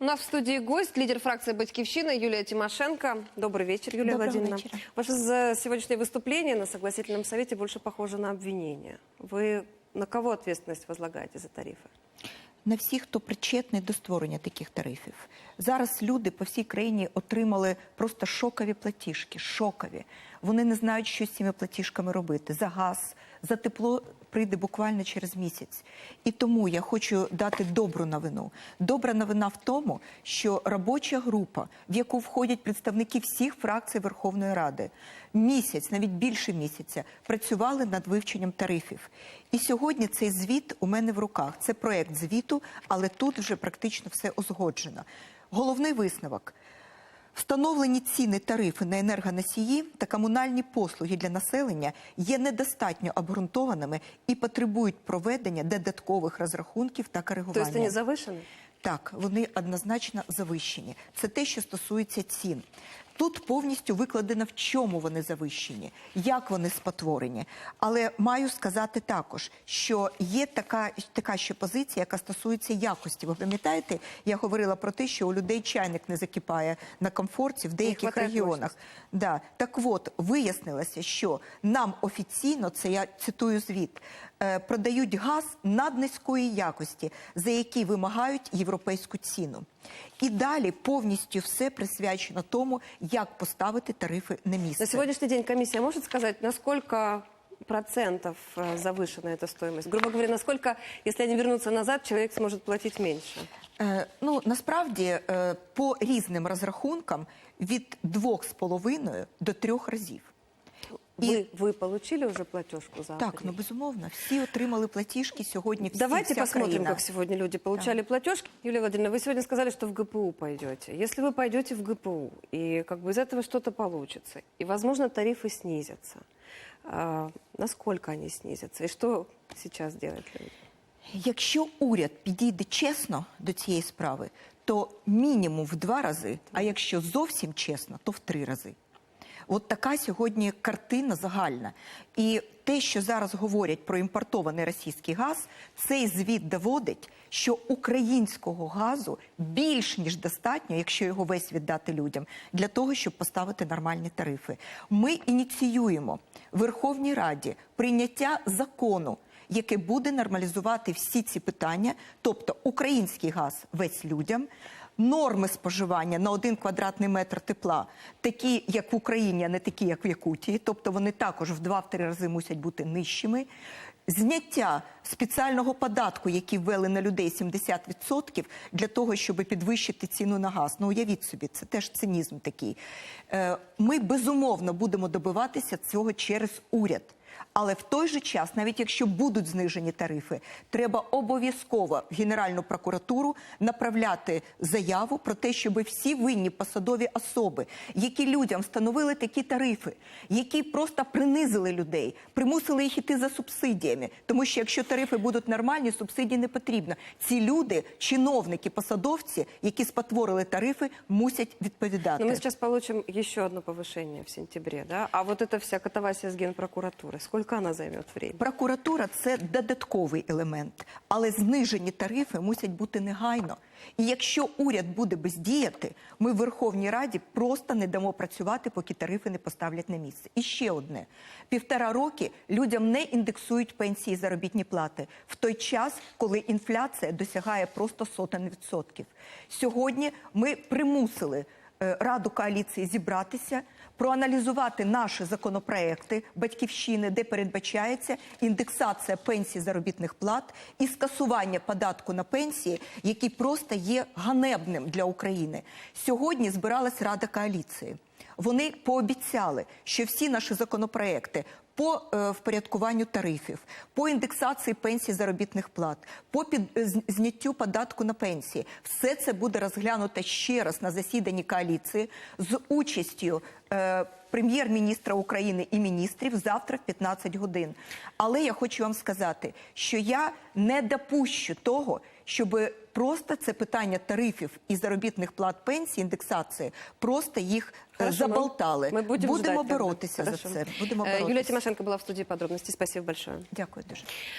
У нас в студии гость, лидер фракции «Батькивщина» Юлия Тимошенко. Добрый вечер, Юлия Доброго Владимировна. вечера. Ваше за- сегодняшнее выступление на согласительном совете больше похоже на обвинение. Вы на кого ответственность возлагаете за тарифы? на всіх, хто причетний до створення таких тарифів. Зараз люди по всій країні отримали просто шокові платіжки. Шокові. Вони не знають, що з цими платіжками робити. За газ, за тепло прийде буквально через місяць. І тому я хочу дати добру новину. Добра новина в тому, що робоча група, в яку входять представники всіх фракцій Верховної Ради, місяць, навіть більше місяця, працювали над вивченням тарифів. І сьогодні цей звіт у мене в руках. Це проект звіту, але тут вже практично все узгоджено. Головний висновок. Встановлені ціни тарифи на енергоносії та комунальні послуги для населення є недостатньо обґрунтованими і потребують проведення додаткових розрахунків та коригування. Тобто вони завишені? Так, вони однозначно завищені. Це те, що стосується цін. Тут повністю викладено, в чому вони завищені, як вони спотворені. Але маю сказати також, що є така, така ще позиція, яка стосується якості. Ви пам'ятаєте, я говорила про те, що у людей чайник не закипає на комфорті в деяких регіонах. Да. Так от, вияснилося, що нам офіційно, це я цитую звіт, е, продають газ наднизької якості, за який вимагають європейську ціну. І далі повністю все присвячено тому, як поставити тарифи на місце. На сегодняшний день комиссия может сказать, на сколько процентов э, завышена эта стоимость? Грубо говоря, насколько, если они вернутся назад, человек сможет платить меньше? Е, ну насправді е, по різним розрахункам від двох з половиною до трьох разів. Вы, вы получили уже платежку за Так, апрель? ну безумовно, всі отримали платіжки сьогодні. Всі, Давайте вся посмотрим, країна. как сегодня люди получали платежки. Юлия Владимировна, вы сегодня сказали, что в ГПУ пойдете. Если вы пойдете в ГПУ, и как бы из этого что-то получится, и, возможно, тарифы снизятся, а, насколько они снизятся? И что сейчас делать люди? Якщо уряд підійде чесно до цієї справи, то мінімум в два рази, а якщо зовсім чесно, то в три рази. От така сьогодні картина загальна. І те, що зараз говорять про імпортований російський газ, цей звіт доводить, що українського газу більш ніж достатньо, якщо його весь віддати людям, для того, щоб поставити нормальні тарифи. Ми ініціюємо в Верховній Раді прийняття закону яке буде нормалізувати всі ці питання, тобто український газ весь людям. Норми споживання на один квадратний метр тепла, такі як в Україні, а не такі, як в Якутії, тобто вони також в два-три рази мусять бути нижчими. Зняття спеціального податку, який ввели на людей 70%, для того, щоб підвищити ціну на газ. Ну уявіть собі, це теж цинізм такий. Е, Ми безумовно будемо добиватися цього через уряд. Але в той же час, навіть якщо будуть знижені тарифи, треба обов'язково в Генеральну прокуратуру направляти заяву про те, щоб всі винні посадові особи, які людям встановили такі тарифи, які просто принизили людей, примусили їх іти за субсидіями. Тому що якщо тарифи будуть нормальні, субсидій не потрібно. Ці люди, чиновники, посадовці, які спотворили тарифи, мусять відповідати. Но мы сейчас получим еще одно повышение в сентябре, да? А вот эта вся катавасия с сколько она займет времени? Прокуратура це додатковий елемент, але знижені тарифи мусять бути негайно. І якщо уряд буде бездіяти, ми в Верховній Раді просто не дамо працювати, поки тарифи не поставлять на місце. І ще одне: півтора роки людям не індексують пенсії і заробітні плати в той час, коли інфляція досягає просто сотень відсотків. Сьогодні ми примусили Раду коаліції зібратися, проаналізувати наші законопроекти батьківщини, де передбачається індексація пенсій заробітних плат і скасування податку на пенсії, який просто є ганебним для України. Сьогодні збиралась Рада коаліції. Вони пообіцяли, що всі наші законопроекти по е, впорядкуванню тарифів, по індексації пенсій заробітних плат, по під е, зняттю податку на пенсії, все це буде розглянуто ще раз на засіданні коаліції з участю е, прем'єр-міністра України і міністрів завтра в 15 годин. Але я хочу вам сказати, що я не допущу того, щоб просто це питання тарифів і заробітних плат пенсій, індексації, просто їх е, Хорошо, мы- заболтали. Мы будем Будемо ждать тогда. боротися за Хорошо. це. Будемо Э, Юлия боротися. Тимошенко была в студии подробностей. Спасибо большое. Дякую дуже.